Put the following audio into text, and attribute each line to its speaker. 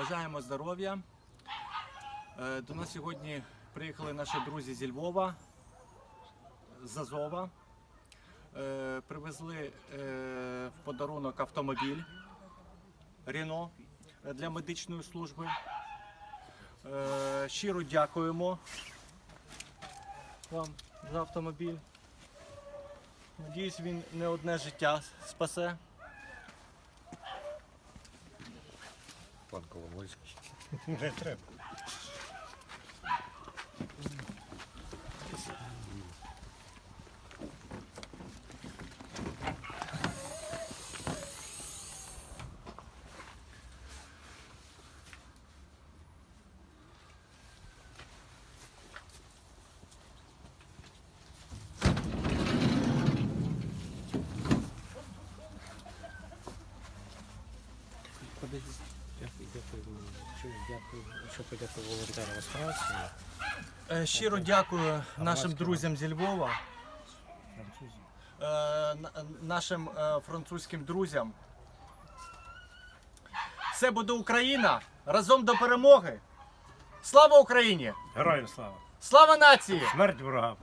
Speaker 1: Бажаємо здоров'я. Е, До нас сьогодні приїхали наші друзі зі Львова, з Азова. Е, Привезли е, в подарунок автомобіль Рено для медичної служби. Щиро дякуємо вам за автомобіль. Надіюсь, він не одне життя спасе.
Speaker 2: Пан Коломойський.
Speaker 1: Не треба.
Speaker 3: Дякую, дякую, дякую, що подякую волонтерам з Франції,
Speaker 1: Е, Щиро дякую нашим друзям зі Львова,
Speaker 3: французів.
Speaker 1: е, на- нашим е, французьким друзям. Це буде Україна разом до перемоги. Слава Україні!
Speaker 3: Героям слава!
Speaker 1: Слава нації!
Speaker 3: Смерть ворогам!